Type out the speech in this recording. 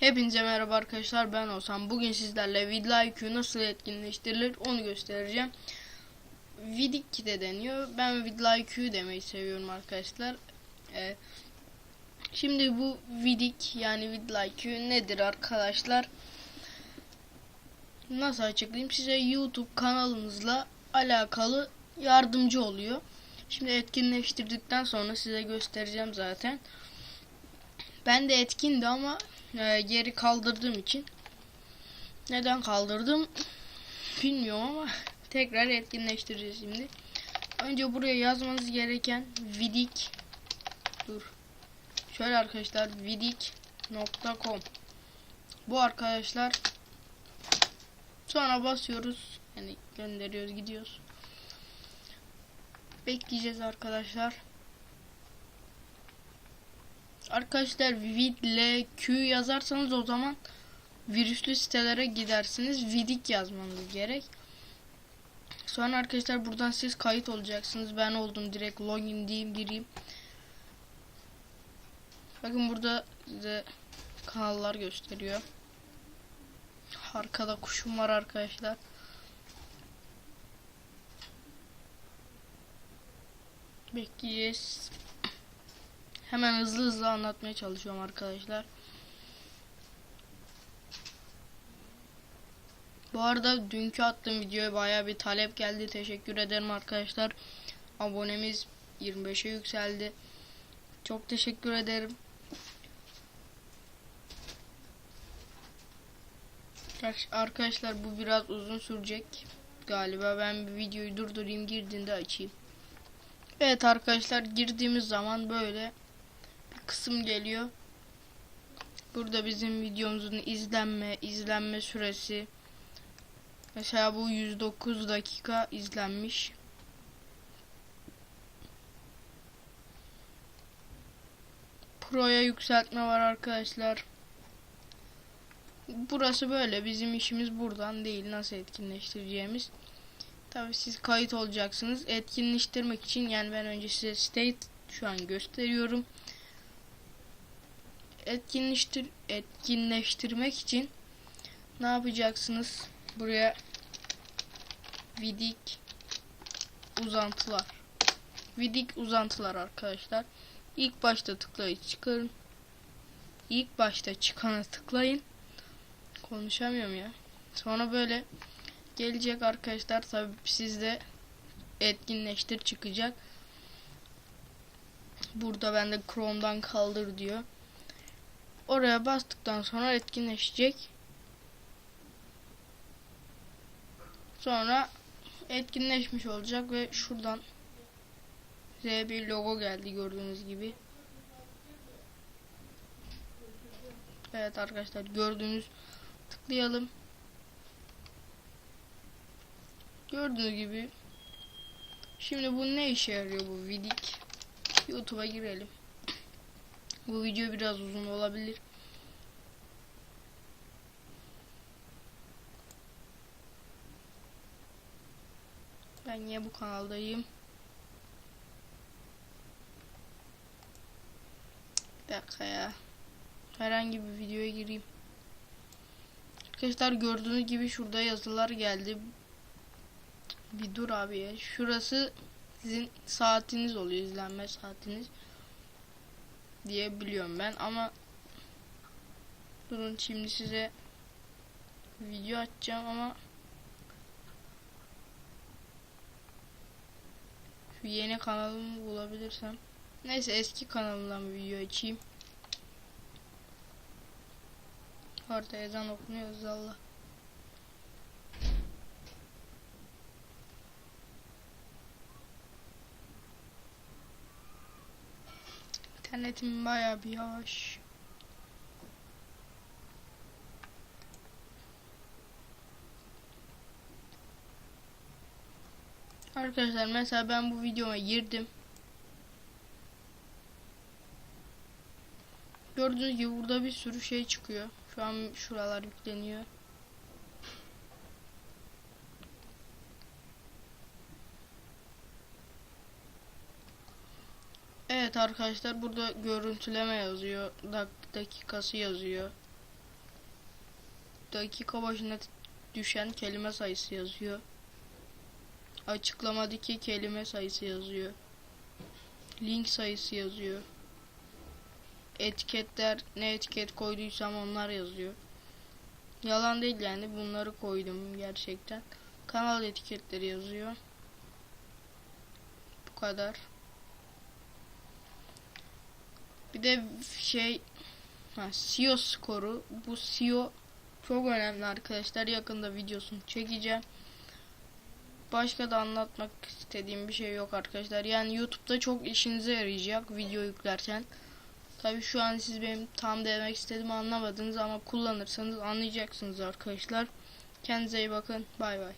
Hepinize merhaba arkadaşlar ben Oğuzhan. Bugün sizlerle vidIQ nasıl etkinleştirilir onu göstereceğim. Vidik de deniyor. Ben vidIQ demeyi seviyorum arkadaşlar. Ee, şimdi bu vidik yani vidIQ nedir arkadaşlar? Nasıl açıklayayım? Size YouTube kanalınızla alakalı yardımcı oluyor. Şimdi etkinleştirdikten sonra size göstereceğim zaten. Ben de etkindi ama e, geri kaldırdığım için neden kaldırdım bilmiyorum ama tekrar etkinleştireceğiz şimdi. Önce buraya yazmanız gereken vidik dur. Şöyle arkadaşlar vidik.com Bu arkadaşlar sonra basıyoruz yani gönderiyoruz gidiyoruz. Bekleyeceğiz arkadaşlar. Arkadaşlar vid l q yazarsanız o zaman virüslü sitelere gidersiniz. Vidik yazmanız gerek. Sonra arkadaşlar buradan siz kayıt olacaksınız. Ben oldum direkt login diyeyim gireyim. Bakın burada size kanallar gösteriyor. Arkada kuşum var arkadaşlar. Bekleyeceğiz. Hemen hızlı hızlı anlatmaya çalışıyorum arkadaşlar. Bu arada dünkü attığım videoya baya bir talep geldi. Teşekkür ederim arkadaşlar. Abonemiz 25'e yükseldi. Çok teşekkür ederim. Arkadaşlar bu biraz uzun sürecek. Galiba ben bir videoyu durdurayım girdiğinde açayım. Evet arkadaşlar girdiğimiz zaman böyle kısım geliyor. Burada bizim videomuzun izlenme, izlenme süresi. Mesela bu 109 dakika izlenmiş. Pro'ya yükseltme var arkadaşlar. Burası böyle. Bizim işimiz buradan değil. Nasıl etkinleştireceğimiz. Tabii siz kayıt olacaksınız. Etkinleştirmek için yani ben önce size state şu an gösteriyorum etkinleştir etkinleştirmek için ne yapacaksınız? Buraya vidik uzantılar. Vidik uzantılar arkadaşlar. İlk başta tıklayın çıkarın. İlk başta çıkana tıklayın. Konuşamıyorum ya. Sonra böyle gelecek arkadaşlar tabi sizde etkinleştir çıkacak. Burada bende Chrome'dan kaldır diyor. Oraya bastıktan sonra etkinleşecek. Sonra etkinleşmiş olacak ve şuradan size bir logo geldi gördüğünüz gibi. Evet arkadaşlar gördüğünüz tıklayalım. Gördüğünüz gibi Şimdi bu ne işe yarıyor bu vidik? YouTube'a girelim. Bu video biraz uzun olabilir. Ben niye bu kanaldayım? Bir dakika ya. Herhangi bir videoya gireyim. Arkadaşlar gördüğünüz gibi şurada yazılar geldi. Bir dur abi ya. Şurası sizin saatiniz oluyor izlenme saatiniz diye biliyorum ben ama durun şimdi size video açacağım ama şu yeni kanalımı bulabilirsem neyse eski kanalımdan video açayım. Orada ezan okunuyor Allah İnternetim bayağı bir yavaş. Arkadaşlar mesela ben bu videoma girdim. Gördüğünüz gibi burada bir sürü şey çıkıyor. Şu an şuralar yükleniyor. Evet arkadaşlar burada görüntüleme yazıyor. Dak dakikası yazıyor. dakika başına düşen kelime sayısı yazıyor. Açıklamadaki kelime sayısı yazıyor. Link sayısı yazıyor. Etiketler ne etiket koyduysam onlar yazıyor. Yalan değil yani bunları koydum gerçekten. Kanal etiketleri yazıyor. Bu kadar. Bir de şey ha, SEO skoru. Bu SEO çok önemli arkadaşlar. Yakında videosunu çekeceğim. Başka da anlatmak istediğim bir şey yok arkadaşlar. Yani YouTube'da çok işinize yarayacak video yüklerken. Tabii şu an siz benim tam demek istediğimi anlamadınız ama kullanırsanız anlayacaksınız arkadaşlar. Kendinize iyi bakın. Bay bay.